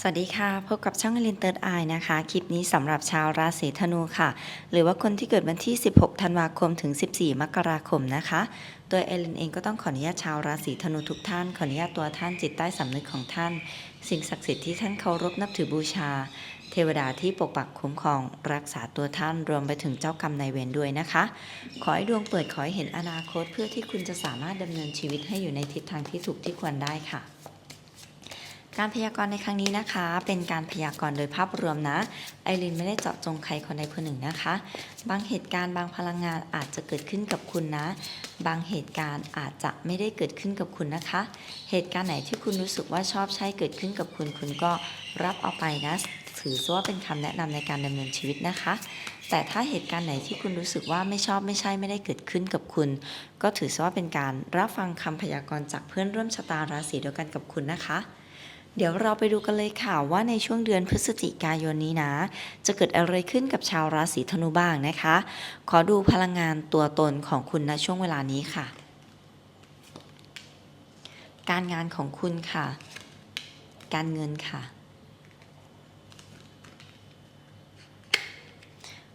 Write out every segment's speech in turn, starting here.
สวัสดีค่ะ พบกับช่องลินเติร์ดไอนะคะ คลิปนี้สำหรับชาวราศีธนูค่ะ หรือว่าคนที่เกิดวันที่ 16 ธันวาคมถึง 14 มกราคมนะคะตัวเอลินเองก็ต้องขออนุญาตชาวราศีธนูทุกท่าน ขออนุญาตตัวท่านจิตใต้สำนึกของท่าน สิ่งศักดิ์สิทธิ์ที่ท่านเคารพนับถือบูชา เทวดาที่ปกปักคุ้มครองรักษาตัวท่านรวมไปถึงเจ้ากรรมนายเวรด้วยนะคะ ขอให้ดวงเปิดขอให้เห็นอนาคตเพื่อที่คุณจะสามารถดำเนินชีวิตให้อยู่ในทิศทางที่ถูกที่ควรได้ค่ะ การพยากรณ์ในครั้งนี้นะคะ เป็นการพยากรณ์โดยภาพรวมนะ ไอรินไม่ได้เจาะจงใครคนใดคนหนึ่งนะคะ บางเหตุการณ์บางพลังงานอาจจะเกิดขึ้นกับคุณนะ บางเหตุการณ์อาจจะไม่ได้เกิดขึ้นกับคุณนะคะ เหตุการณ์ไหนที่คุณรู้สึกว่าชอบใช้เกิดขึ้นกับคุณ คุณก็รับเอาไปนะ ถือซะว่าเป็นคำแนะนำในการดำเนินชีวิตนะคะ แต่ถ้าเหตุการณ์ไหนที่คุณรู้สึกว่าไม่ชอบไม่ใช่ไม่ได้เกิดขึ้นกับคุณ ก็ถือซะว่าเป็นการรับฟังคำพยากรณ์จากเพื่อนร่วมชะตาราศีเดียวกันกับคุณนะคะ เดี๋ยวเราไปดูกันเลยค่ะว่าในช่วงเดือนพฤศจิกายนนี้นะ จะเกิดอะไรขึ้นกับชาวราศีธนูบ้างนะคะ ขอดูพลังงานตัวตนของคุณณช่วงเวลานี้ค่ะ การงานของคุณค่ะ การเงินค่ะ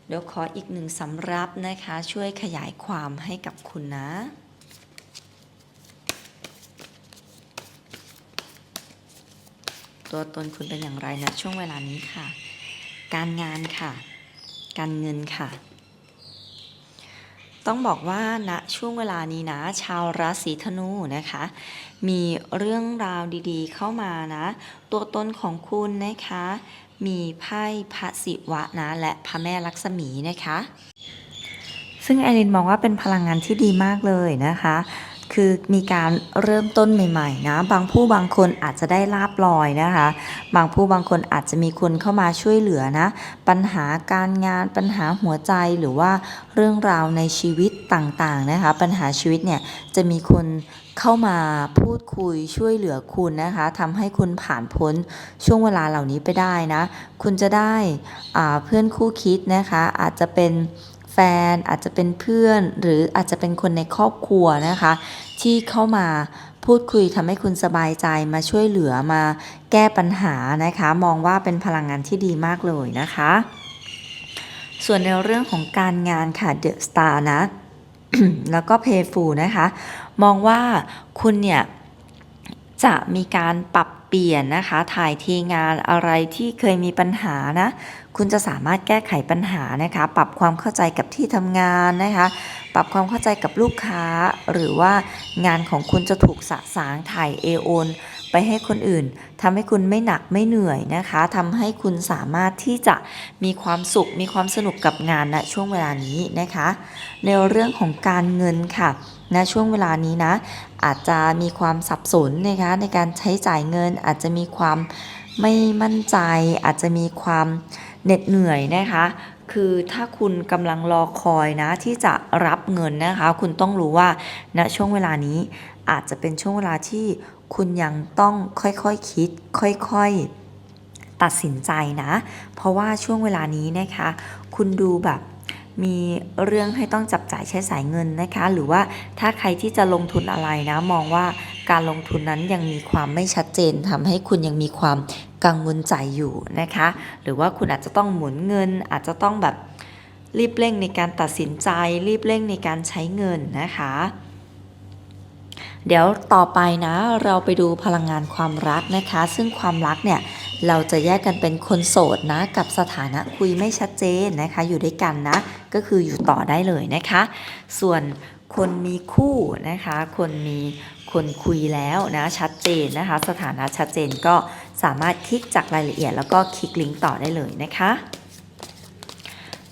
เดี๋ยวขออีกหนึ่งสำรับนะคะ ช่วยขยายความให้กับคุณนะ ตัวตนคุณเป็นอย่างไรนะช่วงเวลานี้ค่ะ การงานค่ะ การเงินค่ะ ต้องบอกว่าณช่วงเวลานี้นะ ชาวราศีธนูนะคะ มีเรื่องราวดีๆ เข้ามานะ ตัวตนของคุณนะคะ มีไพ่พระศิวะนะและพระแม่ลักษมีนะคะ ซึ่งไอรินมองว่าเป็นพลังงานที่ดีมากเลยนะคะ คือมีการเริ่มต้นใหม่ๆนะบางผู้บางคนอาจจะได้ลาบลอยนะคะ บางผู้บางคนอาจจะมีคนเข้ามาช่วยเหลือนะปัญหาการงานปัญหาหัวใจหรือว่าเรื่องราวในชีวิตต่างๆนะคะ ปัญหาชีวิตเนี่ยจะมีคนเข้ามาพูดคุยช่วยเหลือคุณนะคะทำให้คุณผ่านพ้นช่วงเวลาเหล่านี้ไปได้นะ คุณจะได้เพื่อนคู่คิดนะคะ อาจจะเป็นแฟนอาจจะเป็นเพื่อนหรืออาจจะเป็นคนในครอบครัวนะคะ ที่เข้ามาพูดคุยทำให้คุณสบายใจมาช่วยเหลือมาแก้ปัญหานะคะ มองว่าเป็นพลังงานที่ดีมากเลยนะคะ ส่วนในเรื่องของการงานค่ะเดอะสตาร์นะ แล้วก็เพย์ฟูนะคะ มองว่าคุณเนี่ยจะมีการปรับเปลี่ยนนะคะ ถ่ายเทีงานอะไรที่เคยมีปัญหานะ คุณจะสามารถแก้ไขปัญหานะคะ ปรับความเข้าใจกับที่ทำงานนะคะ ปรับความเข้าใจกับลูกค้า หรือว่างานของคุณจะถูกสะสางถ่ายเอโอนไปให้คนอื่นทำให้คุณไม่หนักไม่เหนื่อยนะคะทำให้คุณสามารถที่จะมีความสุข มีความสนุกกับงานณช่วงเวลานี้นะคะ ในเรื่องของการเงินค่ะณช่วงเวลานี้นะ อาจจะมีความสับสนนะคะในการใช้จ่ายเงินอาจจะมีความไม่มั่นใจ อาจจะมีความเหน็ดเหนื่อยนะคะ คือถ้าคุณกำลังรอคอยนะที่จะรับเงินนะคะ คุณต้องรู้ว่าณช่วงเวลานี้อาจจะเป็นช่วงเวลาที่คุณยังต้องค่อยๆคคิด ค่อยๆ ตัดสินใจนะ เพราะว่าช่วงเวลานี้นะคะ คุณดูแบบมีเรื่องให้ต้องจับจ่ายใช้สายเงินนะคะ หรือว่าถ้าใครที่จะลงทุนอะไรนะมองว่า การลงทุนนั้นยังมีความไม่ชัดเจนทำให้คุณยังมีความกังวลใจอยู่นะคะ หรือว่าคุณอาจจะต้องหมุนเงิน อาจจะต้องแบบรีบเร่งในการตัดสินใจ รีบเร่งในการใช้เงินนะคะ เดี๋ยวต่อไปนะเราไปดูพลังงานความรักนะคะ ซึ่งความรักเนี่ยเราจะแยกกันเป็นคนโสดนะ กับสถานะคุยไม่ชัดเจนนะคะ อยู่ด้วยกันนะ ก็คืออยู่ต่อได้เลยนะคะ ส่วน คนมีคู่นะคะ คนมีคนคุยแล้วนะชัดเจนนะคะ สถานะชัดเจนก็สามารถคลิกจากรายละเอียด แล้วก็คลิกลิงก์ต่อได้เลยนะคะ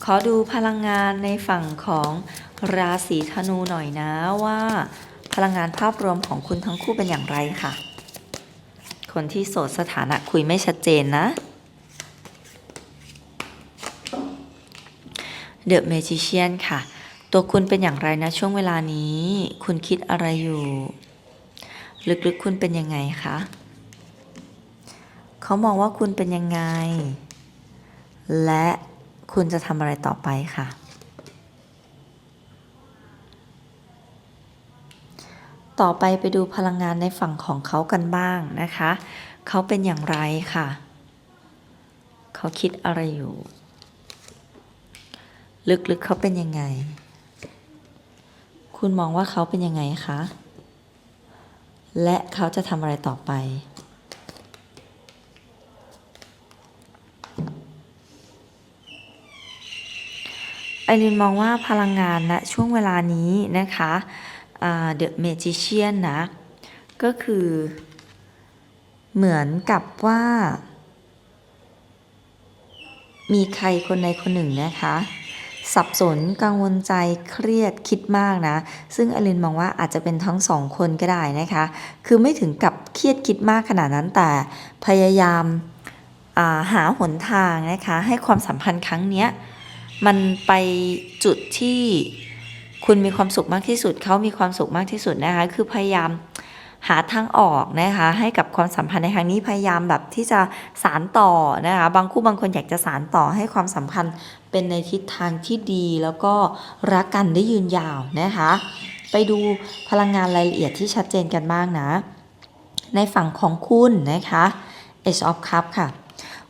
ขอดูพลังงานในฝั่งของราศีธนูหน่อยนะว่า พลังงานภาพรวมของคุณทั้งคู่เป็นอย่างไรค่ะ คนที่โสดสถานะคุยไม่ชัดเจนนะ The Magician ค่ะ ตัวคุณเป็นอย่างไรนะช่วงเวลานี้ คุณคิดอะไรอยู่ ลึกๆคุณเป็นยังไงคะเขามองว่าคุณเป็นยังไง และคุณจะทำอะไรต่อไปค่ะ ต่อไปไปดูพลังงานในฝั่งของเขากันบ้างนะคะ เขาเป็นอย่างไรค่ะ เขาคิดอะไรอยู่ ลึกๆเขาเป็นยังไง คุณมองว่าเขาเป็นยังไงคะ และเขาจะทำอะไรต่อไป ไอรินมองว่าพลังงานณช่วงเวลานี้นะคะเดอะเมจิเชียนนะ ก็คือเหมือนกับว่า มีใครคนใดคนหนึ่งนะคะ สับสนกังวลใจเครียดคิดมากนะ ซึ่งอลินมองว่าอาจจะเป็นทั้งสองคนก็ได้นะคะ คือไม่ถึงกับเครียดคิดมากขนาดนั้นแต่พยายามาหาหนทางนะคะ ให้ความสัมพันธ์ครั้งเนี้ยมันไปจุดที่คุณมีความสุขมากที่สุดเขามีความสุขมากที่สุดนะคะ คือพยายามหาทางออกนะคะให้กับความสัมพันธ์ในครั้งนี้พยายามแบบที่จะสารต่อนะคะบางคู่บางคนอยากจะสารต่อให้ความสัมพันธ์ เป็นในทิศทางที่ดีแล้วก็รักกันได้ยืนยาวนะคะ ไปดูพลังงานรายละเอียดที่ชัดเจนกันบ้างนะ ในฝั่งของคุณนะคะ Age of Cup ค่ะ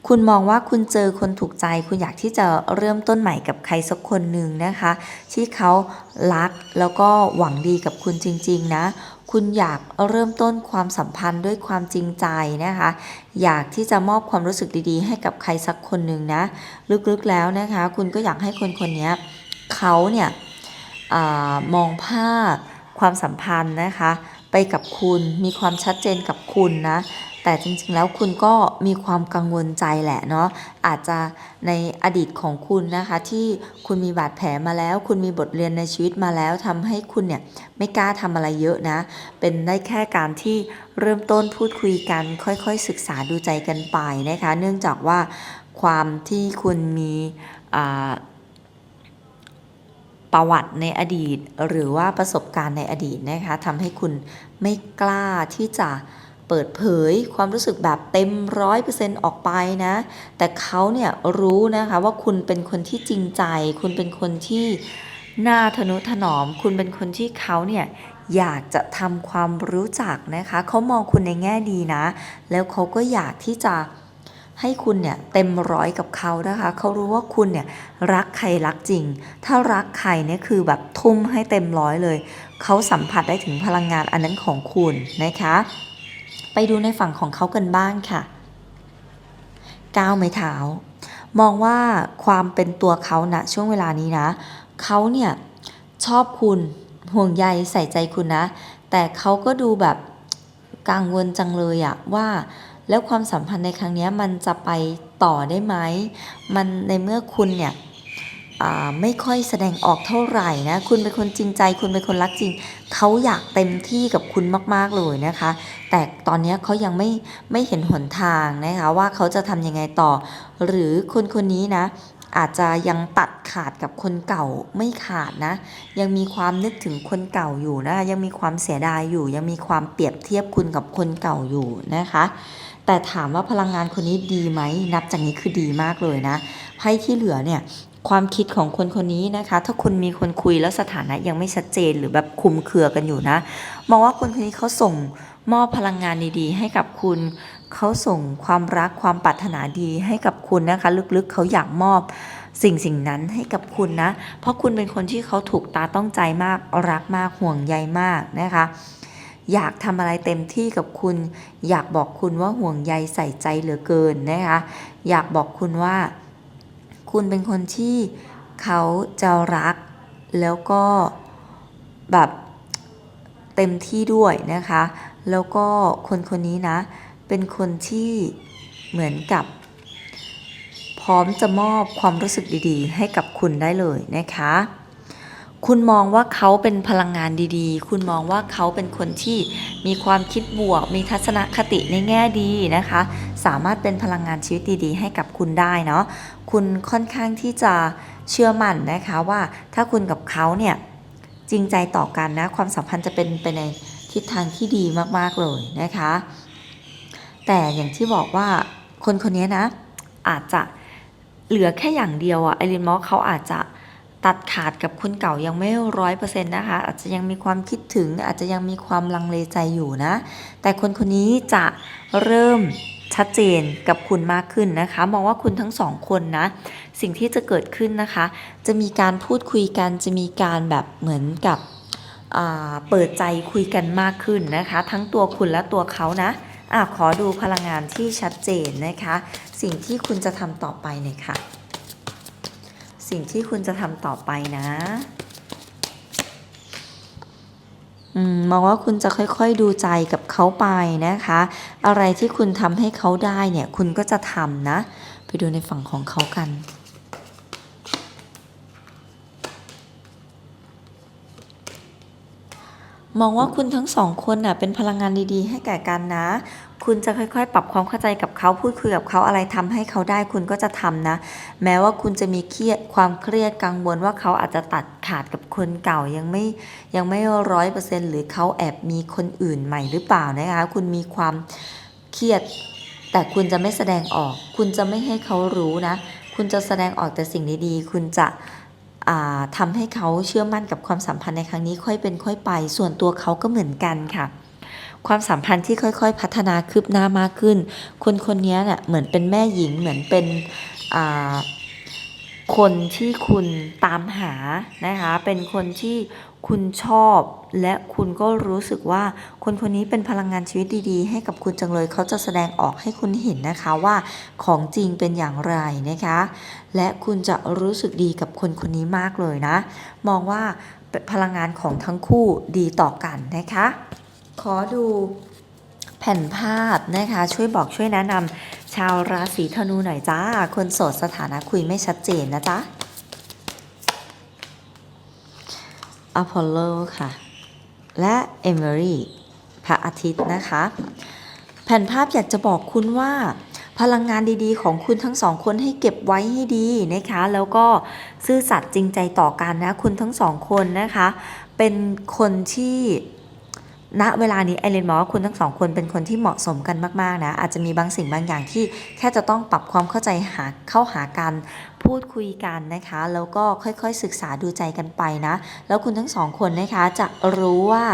คุณมองว่าคุณเจอคนถูกใจ คุณอยากที่จะเริ่มต้นใหม่กับใครสักคนหนึ่งนะคะ ที่เขารักแล้วก็หวังดีกับคุณจริง ๆ นะ คุณอยากเริ่มต้นความสัมพันธ์ด้วยความจริงใจนะคะ อยากที่จะมอบความรู้สึกดีๆ ให้กับใครสักคนหนึ่งนะ ลึกๆแล้วนะคะ คุณก็อยากให้คนคนนี้เขาเนี่ยอมองภาพความสัมพันธ์นะคะ ไปกับคุณมีความชัดเจนกับคุณนะ แต่จริงๆแล้วคุณก็มีความกังวลใจแหละเนาะอาจจะในอดีตของคุณนะคะ ที่คุณมีบาดแผลมาแล้ว คุณมีบทเรียนในชีวิตมาแล้วทำให้คุณเนี่ยไม่กล้าทำอะไรเยอะนะ เป็นได้แค่การที่เริ่มต้นพูดคุยกัน ค่อยๆ ศึกษาดูใจกันไปนะคะ เนื่องจากว่าความที่คุณมีประวัติในอดีต หรือว่าประสบการณ์ในอดีตนะคะทำให้คุณไม่กล้าที่จะ เปิดเผยความรู้สึกแบบเต็มร้อยเปอร์เซ็นต์ออกไปนะ แต่เขาเนี่ยรู้นะคะว่าคุณเป็นคนที่จริงใจ คุณเป็นคนที่น่าทนุถนอม คุณเป็นคนที่เขาเนี่ยอยากจะทำความรู้จักนะคะ เขามองคุณในแง่ดีนะ แล้วเขาก็อยากที่จะให้คุณเนี่ยเต็มร้อยกับเขานะคะ เขารู้ว่าคุณเนี่ยรักใครรักจริง ถ้ารักใครเนี่ยคือแบบทุ่มให้เต็มร้อยเลย เขาสัมผัสได้ถึงพลังงานอันนั้นของคุณนะคะ ไปดูในฝั่งของเขากันบ้างค่ะก้าวไม้เท้า มองว่าความเป็นตัวเขาณช่วงเวลานี้นะ เขาเนี่ยชอบคุณห่วงใยใส่ใจคุณนะ แต่เขาก็ดูแบบกังวลจังเลยอะว่า แล้วความสัมพันธ์ในครั้งนี้มันจะไปต่อได้ไหม มันในเมื่อคุณเนี่ย ไม่ค่อยแสดงออกเท่าไหร่นะ คุณเป็นคนจริงใจ คุณเป็นคนรักจริง เขาอยากเต็มที่กับคุณมาก ๆ เลยนะคะ แต่ตอนนี้เขายังไม่ไม่เห็นหนทางนะคะว่าเขาจะทำยังไงต่อ หรือคนคนนี้นะ อาจจะยังตัดขาดกับคนเก่าไม่ขาดนะ ยังมีความนึกถึงคนเก่าอยู่นะ ยังมีความเสียดายอยู่ ยังมีความเปรียบเทียบคุณกับคนเก่าอยู่นะคะแต่ถามว่าพลังงานคนนี้ดีไหม นับจากนี้คือดีมากเลยนะไพ่ที่เหลือเนี่ย ความคิดของคนคนนี้นะคะ ถ้าคุณมีคนคุยแล้วสถานะยังไม่ชัดเจนหรือแบบคุมเครือกันอยู่นะ มองว่าคนคนนี้เขาส่งมอบพลังงานดีๆ ให้กับคุณ เขาส่งความรักความปรารถนาดีให้กับคุณนะคะ ลึกๆเขาอยากมอบสิ่งสิ่งนั้นให้กับคุณนะ เพราะคุณเป็นคนที่เขาถูกตาต้องใจมากรักมากห่วงใยมากนะคะ อยากทำอะไรเต็มที่กับคุณ อยากบอกคุณว่าห่วงใยใส่ใจเหลือเกินนะคะ อยากบอกคุณว่า คุณเป็นคนที่เขาจะรัก แล้วก็แบบเต็มที่ด้วยนะคะ แล้วก็คนคนนี้นะ เป็นคนที่เหมือนกับ พร้อมจะมอบความรู้สึกดีๆ ให้กับคุณได้เลยนะคะ คุณมองว่าเขาเป็นพลังงานดีๆ คุณมองว่าเขาเป็นคนที่มีความคิดบวก มีทัศนคติในแง่ดีนะคะ สามารถเป็นพลังงานชีวิตดีๆ ให้กับคุณได้เนาะคุณค่อนข้างที่จะเชื่อมั่นนะคะว่าถ้าคุณกับเขาเนี่ยจริงใจต่อกันนะความสัมพันธ์จะเป็นไปในทิศทางที่ดีมากๆเลยนะคะ แต่อย่างที่บอกว่าคนคนนี้นะ อาจจะเหลือแค่อย่างเดียวอะไอรินมอเขาอาจจะตัดขาดกับคนเก่ายังไม่ร้อยเปอร์เซ็นต์นะคะ อาจจะยังมีความคิดถึงอาจจะยังมีความลังเลใจอยู่นะ แต่คนคนนี้จะเริ่ม ชัดเจนกับคุณมากขึ้นนะคะ มองว่าคุณทั้งสองคนนะ สิ่งที่จะเกิดขึ้นนะคะ จะมีการพูดคุยกันจะมีการแบบเหมือนกับเปิดใจคุยกันมากขึ้นนะคะ ทั้งตัวคุณและตัวเขานะอะขอดูพลังงานที่ชัดเจนนะคะ สิ่งที่คุณจะทำต่อไปหน่อยค่ะ สิ่งที่คุณจะทำต่อไปนะ มมองว่าคุณจะค่อยๆดูใจกับเขาไปนะคะ อะไรที่คุณทำให้เขาได้เนี่ย คุณก็จะทำนะ ไปดูในฝั่งของเขากัน มองว่าคุณทั้งสองคนน่ะเป็นพลังงานดีๆ ให้แก่กันนะ คุณจะค่อยๆ ปรับความเข้าใจกับเขาพูดคุยกับเขาอะไรทำให้เขาได้คุณก็จะทำนะ แม้ว่าคุณจะมีเครียดความเครียดกังวลว่าเขาอาจจะตัดขาดกับคนเก่ายังไม่ยังไม่ร้อยเปอร์เซ็นต์หรือเขาแอบมีคนอื่นใหม่หรือเปล่านะคะ คุณมีความเครียด แต่คุณจะไม่แสดงออก คุณจะไม่ให้เขารู้นะ คุณจะแสดงออกแต่สิ่งดีๆคุณจะอ่าทำให้เขาเชื่อมั่นกับความสัมพันธ์ในครั้งนี้ค่อยเป็นค่อยไป ส่วนตัวเขาก็เหมือนกันค่ะ ความสัมพันธ์ที่ค่อยๆ พัฒนาคืบหน้ามากขึ้น คนคนนี้เนี่ยเหมือนเป็นแม่หญิงเหมือนเป็นคนที่คุณตามหานะคะ เป็นคนที่คุณชอบและคุณก็รู้สึกว่าคนคนนี้เป็นพลังงานชีวิตดีๆ ให้กับคุณจังเลยเขาจะแสดงออกให้คุณเห็นนะคะว่าของจริงเป็นอย่างไรนะคะ และคุณจะรู้สึกดีกับคนคนนี้มากเลยนะ มองว่าพลังงานของทั้งคู่ดีต่อกันนะคะ ขอดูแผ่นภาพนะคะ ช่วยบอกช่วยแนะนำชาวราศีธนูหน่อยจ้า คนโสดสถานะคุยไม่ชัดเจนนะจ๊ะอพอลโลค่ะ และเอม r รีพระอาทิตย์นะคะ แผ่นภาพอยากจะบอกคุณว่าพลังงานดีๆ ของคุณทั้งสองคนให้เก็บไว้ให้ดีนะคะ แล้วก็ซื่อสัตย์จริงใจต่อกันนะ คุณทั้งสองคนนะคะ เป็นคนที่ ณเวลานี้ไอเลนมองว่าคุณทั้งสองคนเป็นคนที่เหมาะสมกันมากๆนะอาจจะมีบางสิ่งบางอย่างที่แค่จะต้องปรับความเข้าใจหาเข้าหากันพูดคุยกันนะคะ แล้วก็ค่อยๆศึกษาดูใจกันไปนะ แล้วคุณทั้งสองคนนะคะจะรู้ว่า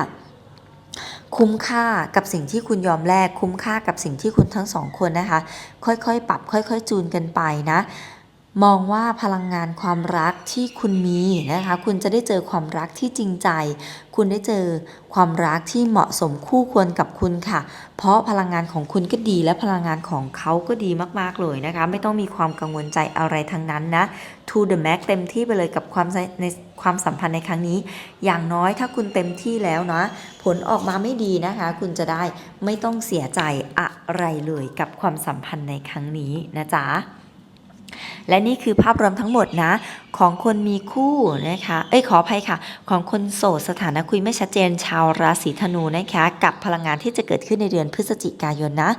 คุ้มค่ากับสิ่งที่คุณยอมแลกคุ้มค่ากับสิ่งที่คุณทั้งสองคนนะคะ ค่อยๆ ปรับ ค่อย ๆ จูนกันไปนะ มองว่าพลังงานความรักที่คุณมีนะคะ คุณจะได้เจอความรักที่จริงใจ คุณได้เจอความรักที่เหมาะสมคู่ควรกับคุณค่ะ เพราะพลังงานของคุณก็ดีและพลังงานของเขาก็ดีมากๆเลยนะคะ ไม่ต้องมีความกังวลใจอะไรทั้งนั้นนะ to the max เต็มที่ไปเลยกับความในความสัมพันธ์ในครั้งนี้ อย่างน้อยถ้าคุณเต็มที่แล้วนะ ผลออกมาไม่ดีนะคะ คุณจะได้ไม่ต้องเสียใจอะไรเลยกับความสัมพันธ์ในครั้งนี้นะจ๊ะ และนี่คือภาพรวมทั้งหมดนะ ของคนมีคู่นะคะ เอ้ยขออภัยค่ะ ของคนโสดสถานะคุยไม่ชัดเจนชาวราศีธนูนะคะ กับพลังงานที่จะเกิดขึ้นในเดือนพฤศจิกายนนะ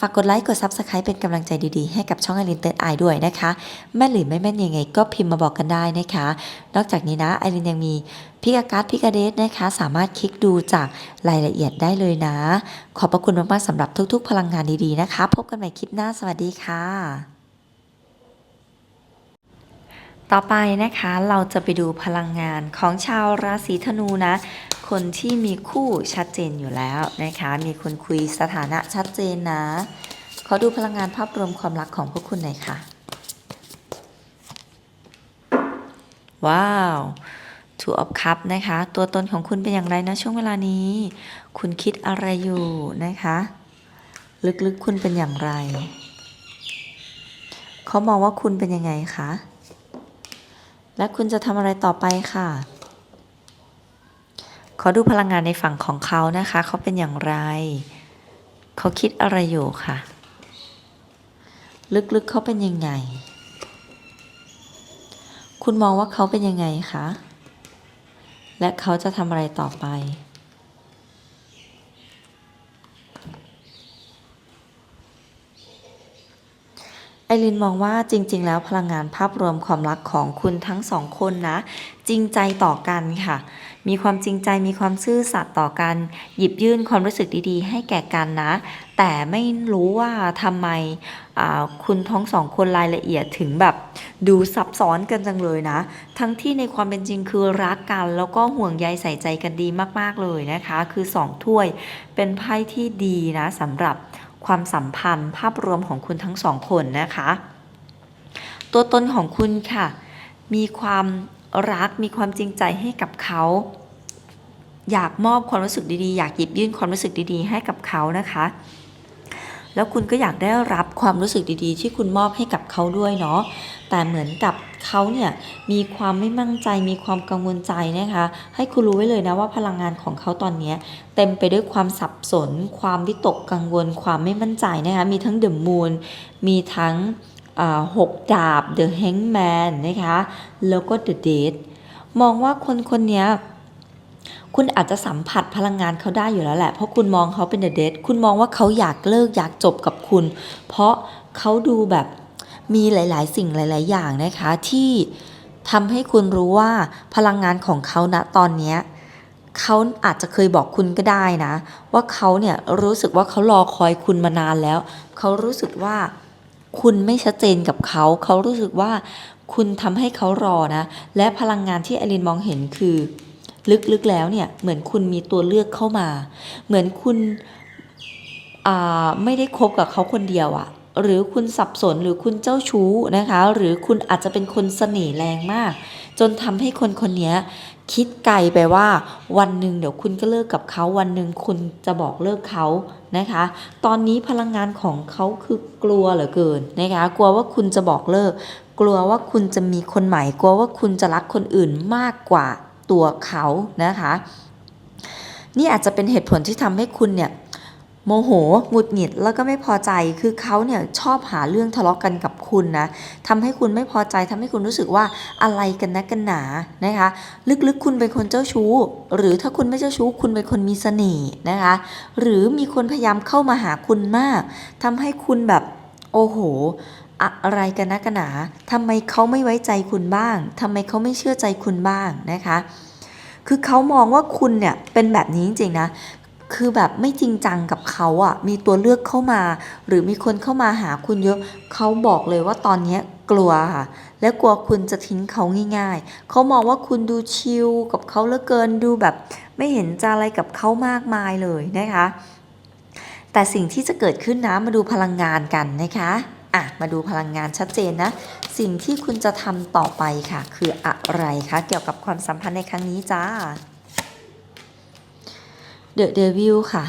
ฝากกดไลค์กด Subscribe เป็นกำลังใจดีๆ ให้กับช่องไอรินเติร์ดไอด้วยนะคะ แม่นหรือไม่แม่นยังไงก็พิมพ์มาบอกกันได้นะคะ นอกจากนี้นะไอรินยังมีพิกาการ์ดพิกาเดสนะคะ สามารถคลิกดูจากรายละเอียดได้เลยนะ ขอบพระคุณมากๆสำหรับทุก ๆ พลังงานดีๆนะคะ พบกันใหม่คลิปหน้าสวัสดีค่ะ ต่อไปนะคะเราจะไปดูพลังงานของชาวราศีธนูนะ คนที่มีคู่ชัดเจนอยู่แล้วนะคะ มีคนคุยสถานะชัดเจนนะ ขอดูพลังงานภาพรวมความรักของพวกคุณหน่อยค่ะ ว้าว Two of Cup นะคะ ตัวตนของคุณเป็นอย่างไรนะช่วงเวลานี้ คุณคิดอะไรอยู่นะคะ ลึกๆคุณเป็นอย่างไร เขามองว่าคุณเป็นยังไงคะ และคุณจะทำอะไรต่อไปค่ะ ขอดูพลังงานในฝั่งของเขานะคะ เขาเป็นอย่างไร เขาคิดอะไรอยู่ค่ะ ลึกๆเขาเป็นยังไง คุณมองว่าเขาเป็นยังไงคะ และเขาจะทำอะไรต่อไป ไอรินมองว่าจริง ๆ แล้วพลังงานภาพรวมความรักของคุณทั้งสองคนนะ จริงใจต่อกันค่ะ มีความจริงใจมีความซื่อสัตย์ต่อกัน หยิบยื่นความรู้สึกดีๆ ให้แก่กันนะ แต่ไม่รู้ว่าทำไมคุณทั้งสองคนรายละเอียดถึงแบบ ดูซับซ้อนกันจังเลยนะ ทั้งที่ในความเป็นจริงคือรักกัน แล้วก็ห่วงใยใส่ใจกันดีมากๆเลยนะคะ คือสองถ้วยเป็นไพ่ที่ดีนะสำหรับ ความสัมพันธ์ภาพรวมของคุณทั้งสองคนนะคะ ตัวตนของคุณค่ะ มีความรักมีความจริงใจให้กับเขาอยากมอบความรู้สึกดีๆ อยากหยิบยื่นความรู้สึกดีๆ ให้กับเขานะคะ แล้วคุณก็อยากได้รับความรู้สึกดีๆ ที่คุณมอบให้กับเขาด้วยเนาะแต่เหมือนกับเขาเนี่ยมีความไม่มั่นใจมีความกังวลใจนะคะ ให้คุณรู้ไว้เลยนะว่าพลังงานของเขาตอนนี้เต็มไปด้วยความสับสน ความวิตกกังวล ความไม่มั่นใจนะคะมีทั้งเดอะมูนมีทั้งหกดาบ The Hangman นะคะแล้วก็ The Date มองว่าคนคนนี้ คุณอาจจะสัมผัสพลังงานเขาได้อยู่แล้วแหละ เพราะคุณมองเขาเป็นเดอะเดทคุณมองว่าเขาอยากเลิกอยากจบกับคุณ เพราะเขาดูแบบมีหลาย ๆ สิ่งหลาย ๆ อย่างนะคะที่ทำให้คุณรู้ว่าพลังงานของเขาณตอนนี้เขาอาจจะเคยบอกคุณก็ได้นะ ว่าเขาเนี่ยรู้สึกว่าเขารอคอยคุณมานานแล้ว เขารู้สึกว่าคุณไม่ชัดเจนกับเขา เขารู้สึกว่าคุณทำให้เขารอนะ และพลังงานที่อลินมองเห็นคือ ลึกๆแล้วเนี่ยเหมือนคุณมีตัวเลือกเข้ามา เหมือนคุณไม่ได้คบกับเขาคนเดียวอะหรือคุณสับสนหรือคุณเจ้าชู้นะคะ หรือคุณอาจจะเป็นคนเสน่ห์แรงมาก จนทำให้คนคนนี้คิดไกลไปว่าวันหนึ่งเดี๋ยวคุณก็เลิกกับเขาวันหนึ่งคุณจะบอกเลิกเขานะคะ ตอนนี้พลังงานของเขาคือกลัวเหลือเกินนะคะ กลัวว่าคุณจะบอกเลิก กลัวว่าคุณจะมีคนใหม่ กลัวว่าคุณจะรักคนอื่นมากกว่า ตัวเขานะคะ นี่อาจจะเป็นเหตุผลที่ทำให้คุณเนี่ยโมโหหงุดหงิดแล้วก็ไม่พอใจคือเขาเนี่ยชอบหาเรื่องทะเลาะกันกับคุณนะทำให้คุณไม่พอใจทำให้คุณรู้สึกว่าอะไรกันนะกันหนานะคะ ลึกๆคุณเป็นคนเจ้าชู้ หรือถ้าคุณไม่เจ้าชู้ คุณเป็นคนมีเสน่ห์นะคะ หรือมีคนพยายามเข้ามาหาคุณมากทำให้คุณแบบโอ้โห อะไรกันนะกันหนาทำไมเขาไม่ไว้ใจคุณบ้างทำไมเขาไม่เชื่อใจคุณบ้างนะคะ คือเขามองว่าคุณเนี่ยเป็นแบบนี้จริงๆนะคือแบบไม่จริงจังกับเขาอะ่ะ มีตัวเลือกเข้ามา หรือมีคนเข้ามาหาคุณเยอะ เขาบอกเลยว่าตอนนี้กลัวค่ะ และกลัวคุณจะทิ้งเขาง่ายๆ เขามองว่าคุณดูชิลกับเขาเหลือเกิน ดูแบบไม่เห็นจะอะไรกับเขามากมายเลยนะคะ แต่สิ่งที่จะเกิดขึ้นนะ มาดูพลังงานกันนะคะ อะมาดูพลังงานชัดเจนนะ สิ่งที่คุณจะทำต่อไปค่ะ คืออะไรคะเกี่ยวกับความสัมพันธ์ในครั้งนี้จ้า The Devil ค่ะ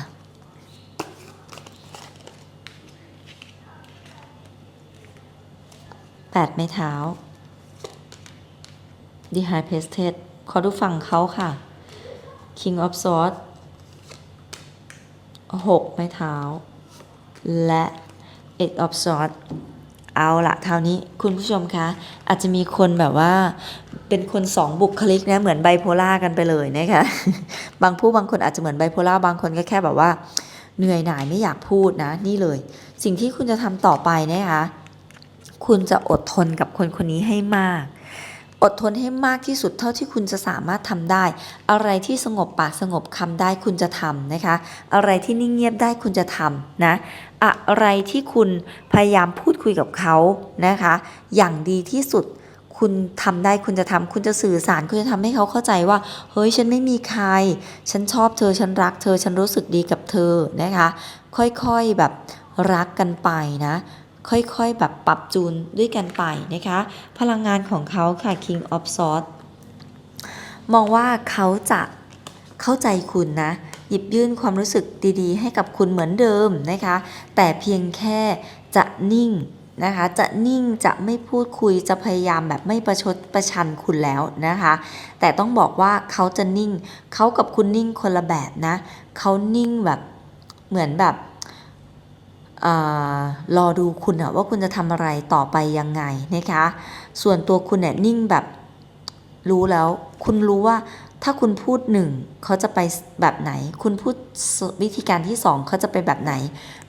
แปดไม้เท้า The High Priestess ขอดูฝั่งเขาค่ะ King of Swords หกไม้เท้า และ egg of salt เอาละเท่านี้คุณผู้ชมคะ อาจจะมีคนแบบว่าเป็นคนสองบุคลิกนะเหมือนไบโพล่ากันไปเลยนะคะบางผู้บางคนอาจจะเหมือนไบโพล่าบางคนก็แค่แบบว่า เหนื่อยหน่ายไม่อยากพูดนะ นี่เลย สิ่งที่คุณจะทำต่อไปนะคะ คุณจะอดทนกับคนคนนี้ให้มาก อดทนให้มากที่สุดเท่าที่คุณจะสามารถทำได้ อะไรที่สงบปากสงบคำได้คุณจะทำนะคะ อะไรที่นิ่งเงียบได้คุณจะทำนะอะไรที่คุณพยายามพูดคุยกับเขานะคะ อย่างดีที่สุดคุณทำได้คุณจะทำคุณจะสื่อสารคุณจะทำให้เขาเข้าใจว่า เฮ้ยฉันไม่มีใคร ฉันชอบเธอฉันรักเธอฉันรู้สึกดีกับเธอนะคะ ค่อยๆแบบรักกันไปนะ ค่อยๆ แบบปรับจูนด้วยกันไปนะคะ พลังงานของเขาค่ะ King of Swords มองว่าเขาจะเข้าใจคุณนะ หยิบยื่นความรู้สึกดีๆ ให้กับคุณเหมือนเดิมนะคะ แต่เพียงแค่จะนิ่งนะคะจะนิ่งจะไม่พูดคุยจะพยายามแบบไม่ประชดประชันคุณแล้วนะคะ แต่ต้องบอกว่าเขาจะนิ่ง เขากับคุณนิ่งคนละแบบนะ เขานิ่งแบบเหมือนแบบ รอดูคุณอะว่าคุณจะทำอะไรต่อไปยังไงนะคะ ส่วนตัวคุณเนี่ยนิ่งแบบรู้แล้ว คุณรู้ว่าถ้าคุณพูดหนึ่งเขาจะไปแบบไหน คุณพูดวิธีการที่สองเขาจะไปแบบไหน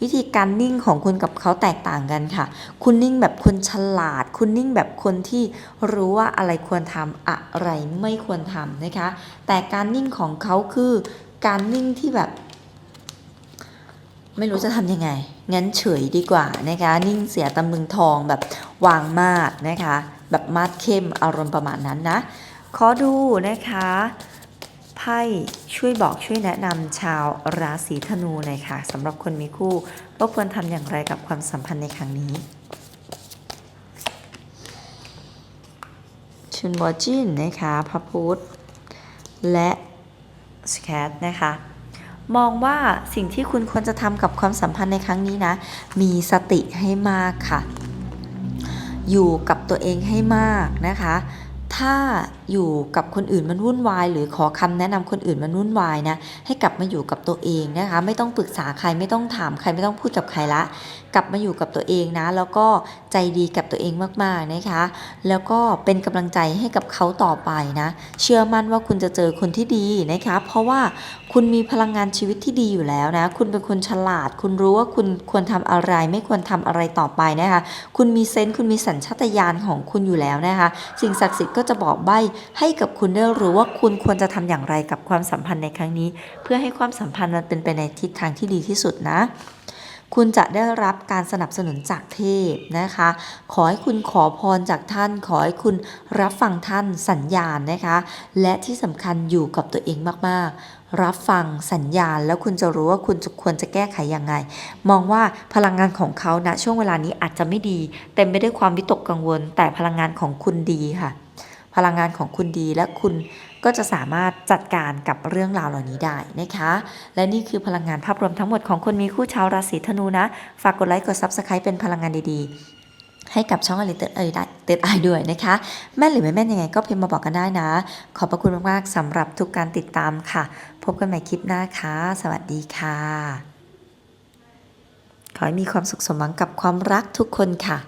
วิธีการนิ่งของคุณกับเขาแตกต่างกันค่ะ คุณนิ่งแบบคนฉลาด คุณนิ่งแบบคนที่รู้ว่าอะไรควรทำอะไรไม่ควรทำนะคะ แต่การนิ่งของเขาคือการนิ่งที่แบบ ไม่รู้จะทำยังไง งั้นเฉยดีกว่านะคะ นิ่งเสียตำลึงทองแบบวางมากนะคะ แบบมาดเข้มอารมณ์ประมาณนั้นนะ ขอดูนะคะไพ่ช่วยบอกช่วยแนะนำชาวราศีธนูหน่อยค่ะสำหรับคนมีคู่ว่าควรทำอย่างไรกับความสัมพันธ์ในครั้งนี้ชุนบอจินนะคะพระพุธและสแคทนะคะ มองว่าสิ่งที่คุณควรจะทำกับความสัมพันธ์ในครั้งนี้นะ มีสติให้มากค่ะ อยู่กับตัวเองให้มากนะคะ ถ้าอยู่กับคนอื่นมันวุ่นวาย หรือขอคำแนะนำคนอื่นมันวุ่นวายนะ ให้กลับมาอยู่กับตัวเองนะคะ ไม่ต้องปรึกษาใครไม่ต้องถามใครไม่ต้องพูดกับใครละ กลับมาอยู่กับตัวเองนะ แล้วก็ใจดีกับตัวเองมากๆนะคะ แล้วก็เป็นกำลังใจให้กับเขาต่อไปนะ เชื่อมั่นว่าคุณจะเจอคนที่ดีนะคะ เพราะว่าคุณมีพลังงานชีวิตที่ดีอยู่แล้วนะ คุณเป็นคนฉลาด คุณรู้ว่าคุณควรทำอะไร ไม่ควรทำอะไรต่อไปนะคะ คุณมีเซนส์คุณมีสัญชาตญาณของคุณอยู่แล้วนะคะ สิ่งศักดิ์สิทธิ์ก็จะบอกใบ้ให้กับคุณได้รู้ว่าคุณควรจะทำอย่างไรกับความสัมพันธ์ในครั้งนี้ เพื่อให้ความสัมพันธ์มันเป็นไปในทิศทางที่ดีที่สุดนะ คุณจะได้รับการสนับสนุนจากเทพนะคะ ขอให้คุณขอพรจากท่าน ขอให้คุณรับฟังท่านสัญญาณนะคะ และที่สำคัญอยู่กับตัวเองมากๆ รับฟังสัญญาณ แล้วคุณจะรู้ว่าคุณควรจะแก้ไขยังไง มองว่าพลังงานของเขาณช่วงเวลานี้อาจจะไม่ดี เต็มไปด้วยความวิตกกังวล แต่พลังงานของคุณดีค่ะ พลังงานของคุณดีและคุณ ก็จะสามารถจัดการกับเรื่องราวเหล่านี้ได้นะคะ และนี่คือพลังงานภาพรวมทั้งหมดของคนมีคู่ชาวราศีธนูนะ ฝากกดไลค์กด Subscribe เป็นพลังงานดีๆ ให้กับช่องอลิเตอร์เอยได้เต็ดไอด้วยนะคะ แม่นหรือไม่แม่นยังไงก็พิมพ์มาบอกกันได้นะ ขอบพระคุณมากๆสำหรับทุกการติดตามค่ะ พบกันใหม่คลิปหน้าค่ะ สวัสดีค่ะ ขอให้มีความสุขสมหวังกับความรักทุกคนค่ะ